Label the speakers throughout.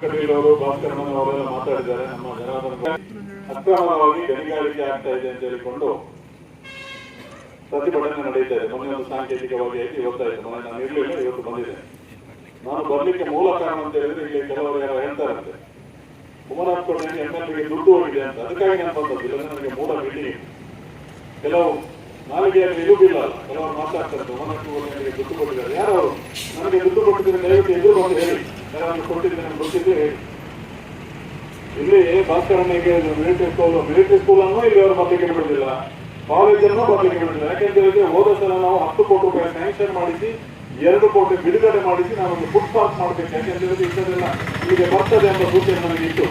Speaker 1: ಕಟೀಲವರು ಭಾಸ್ಕರಣ್ಣನವರೆಲ್ಲ ಮಾತಾಡಿದ್ದಾರೆ. ನಮ್ಮ ಜನಾರ್ದನ ಅಕ್ರಮವಾಗಿ ಗಣಿಗಾರಿಕೆ ಆಗ್ತಾ ಇದೆ ಅಂತ ಹೇಳಿಕೊಂಡು ಪ್ರತಿಭಟನೆ ನಡೀತಾ ಇದೆ. ಮೊನ್ನೆ ಒಂದು ಸಾಂಕೇತಿಕವಾಗಿ ಆಯ್ತು ಇದೆ ಮೊನ್ನೆ ನಾನು ಇರಲಿಲ್ಲ, ಇವತ್ತು ಬಂದಿದೆ. ನಾನು ಬರ್ಲಿಕ್ಕೆ ಮೂಲ ಕಾರಣ ಅಂತ ಹೇಳಿದ್ರೆ ಇಲ್ಲಿ ಕೆಲವರು ಯಾರು ಹೇಳ್ತಾರಂತೆ ಕುಮಾರಸ್ವಾಮಿ ಎಂ ಎಲ್ಗೆ ದುಡ್ಡು ಹೋಗಿದೆ ಅಂತ. ಅದಕ್ಕಾಗಿ ನಾನು ಬಂದದ್ದು. ಇಲ್ಲ, ನನಗೆ ಮೂಲ ಬಿಡಿ. ಕೆಲವು ನಾಲಿಗೆಯಲ್ಲಿ ಇರುವುದಿಲ್ಲ. ಕೆಲವರು ಮಾತಾಡ್ತಾರೆ ಕುಮಾರಸ್ವಾಮಿಗೆ ದುಡ್ಡು ಕೊಟ್ಟಿದ್ದಾರೆ. ಯಾರು ನನಗೆ ದುಡ್ಡು ಕೊಟ್ಟಿದ್ರೆ ದಯವಿಟ್ಟು ಎದುರು ಬಂದು ಹೇಳಿ. ಯಾರಾದ್ರೂ ಕೊಟ್ಟಿದ್ದೀನಿ ನನಗೆ ಗೊತ್ತಿದ್ದೆ ಇಲ್ಲಿ ಭಾಸ್ಕರನಿಗೆ ಮಿಲಿಟರಿ ಸ್ಕೂಲ್ ಮಿಲಿಟರಿ ಸ್ಕೂಲ್ ಅನ್ನು ಇಲ್ಲಿ ಅವರು ಬಗ್ಗೆ ಕೇಳ್ಬಿಡಲಿಲ್ಲ ಕಾಲೇಜನ್ನು ಮತ್ತೆ ಬಿಡುದಿಲ್ಲ. ಯಾಕೆಂತ ಹೇಳಿದ್ರೆ ಹೋದ ಸಲ ನಾವು ಹತ್ತು ಕೋಟಿ ರೂಪಾಯಿ ಸ್ಯಾಂಕ್ಷನ್ ಮಾಡಿಸಿ, ಎರಡು ಕೋಟಿ ಬಿಡುಗಡೆ ಮಾಡಿಸಿ ನಾವೊಂದು ಫುಡ್ ಪಾರ್ಕ್ ಮಾಡಬೇಕು. ಯಾಕೆಂತ ಹೇಳಿದ್ರೆ ಇಂಥದ್ದೆಲ್ಲ ಈಗ ಬರ್ತದೆ ಎಂಬ ಸೂಚನೆ ಇತ್ತು.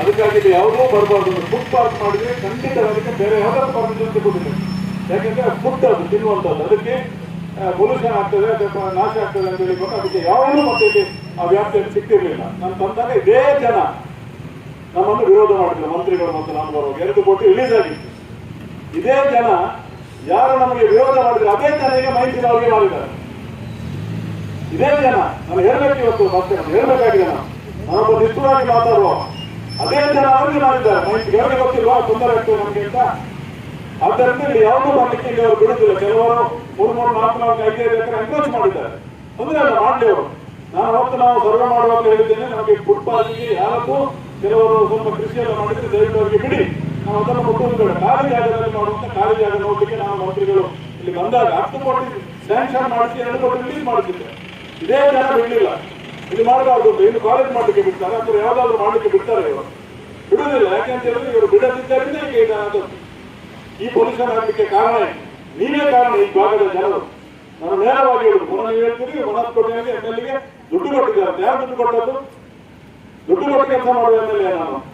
Speaker 1: ಅದಕ್ಕಾಗಿ ಇದು ಯಾವುದೋ ಬರಬಾರ್ದು. ಫುಡ್ ಪಾರ್ಕ್ ಮಾಡಿದ್ರೆ ಖಂಡಿತ ಅದಕ್ಕೆ ಬೇರೆ ಯಾವ್ದಾದ್ರು ಪರ್ಮಿಷನ್ ಸಿಗುದಿಲ್ಲ ಯಾಕೆಂದ್ರೆ ಫುಡ್ ಅದು, ತಿನ್ನುವಂಥದ್ದು. ಅದಕ್ಕೆ ಪೊಲ್ಯೂಷನ್ ಆಗ್ತದೆ, ಅಥವಾ ನಾಶ ಆಗ್ತದೆ ಅಂತ ಹೇಳಿಕೊಂಡು ಅದಕ್ಕೆ ಯಾವುದೂ ಮತ್ತೆ ಇಲ್ಲಿ ಆ ವ್ಯಾಪ್ತಿಯಲ್ಲಿ ಸಿಕ್ತಿರ್ಲಿಲ್ಲ ನಾನು ತಂದಾಗ ಇದೇ ಜನ ನಮ್ಮನ್ನು ವಿರೋಧ ಮಾಡಿದ್ರು, ಮಂತ್ರಿಗಳು ಮತ್ತು ನಾನು ಬರುವಾಗ ಎರಡು ಕೋಟಿ ರಿಲೀಸ್ ಇದೇ ಜನ ಯಾರು ನಮಗೆ ವಿರೋಧ ಮಾಡಿದ್ರು, ಅದೇ ಜನರಿಗೆ ಮೈತ್ರಿ ಅವರಿಗೆ ಮಾಡಿದ್ದಾರೆ. ಇದೇ ಜನ, ನಾನು ಹೇಳ್ಬೇಕು ಇವತ್ತು ಮತ್ತೆ ಹೇಳ್ಬೇಕಾಗಿದೆ ನಾನು. ನಾನೊಬ್ಬ ನಿಷ್ಠವಾಗಿ ಮಾತಾಡುವ. ಅದೇ ಜನ ಅವರಿಗೆ ಮಾಡಿದ್ದಾರೆ. ಮೈತ್ರಿ ಅವರಿಗೆ ಗೊತ್ತಿಲ್ವಾ? ತೊಂದರೆ ಆಗ್ತದೆ ನಮಗೆ ಅಂತ. ಆದ್ದರಿಂದ ಇಲ್ಲಿ ಯಾವುದೂ ಮಾಡಲಿಕ್ಕೆ ಇಲ್ಲಿ ಅವರು ಬಿಡುತ್ತಿಲ್ಲ ಕೆಲವರು ಮೂರು ಮೂರು, ನಾಲ್ಕು ನಾಲ್ಕು ಐದು ಐದು ಎಕರೆ ಎನ್ಕ್ರೋಚ್ ಮಾಡಿದ್ದಾರೆ. ಅಂದ್ರೆ ಅದು ಮಾಡಲಿ ಅವರು. ನಾನು ಅವತ್ತು ನಾವು ಸರ್ವೆ ಮಾಡುವಾಗ ಹೇಳಿದ್ದೇನೆ, ನಮಗೆ ಫುಟ್ಪಾತ್ಗೆ ಯಾರಕ್ಕೂ ಕೆಲವರು ಸ್ವಲ್ಪ ಕೃಷಿಯನ್ನು ಮಾಡಿದ್ರೆ ದಯವಿಟ್ಟು ಅವರಿಗೆ ಬಿಡಿ. ನಾವು ಅದನ್ನು ಮುಟ್ಟುವುದು ಬೇಡ ಖಾಲಿ ಜಾಗದಲ್ಲಿ ಮಾಡುವಂತ ಖಾಲಿ ಜಾಗ ನೋಡಲಿಕ್ಕೆ ನಾವು ಮಂತ್ರಿಗಳು ಇಲ್ಲಿ ಬಂದಾಗ ಹತ್ತು ಕೋಟಿ ಸ್ಯಾಂಕ್ಷನ್ ಮಾಡಿಸಿ, ಎರಡು ಕೋಟಿ ರಿಲೀಸ್ ಮಾಡುತ್ತಿದ್ದೆ ಇದೇ ಜನ ಬಿಡಲಿಲ್ಲ. ಇಲ್ಲಿ ಮಾಡಬಾರ್ದು ಇಲ್ಲಿ ಕಾಲೇಜ್ ಮಾಡಲಿಕ್ಕೆ ಬಿಡ್ತಾರೆ ಅಂದ್ರೆ ಯಾವ್ದಾದ್ರು ಮಾಡಲಿಕ್ಕೆ ಬಿಡ್ತಾರೆ ಇವರು. ಬಿಡುವುದಿಲ್ಲ ಯಾಕೆಂತ ಹೇಳಿದ್ರೆ ಇವರು ಬಿಡದಿದ್ದರಿಂದ ಈಗ ಅದು ಈ ಪೊಲ್ಯೂಷನ್ ಆಗಲಿಕ್ಕೆ ಕಾರಣ? ನೀವೇ ಕಾರಣ ಈ ಭಾಗದ ಜನರು. ನಾನು ನೇರವಾಗಿ ಹೇಳುದು ಎಂ ಎಲ್ಗೆ ದುಡ್ಡು ಕೊಟ್ಟಿದ್ದಾರೆ. ಯಾರು ದುಡ್ಡು ಕೊಟ್ಟದ್ದು? ದುಡ್ಡು ಕೊಟ್ಟು ಕೆಲಸ ಮಾಡುವ ಎಂ ನಾನು.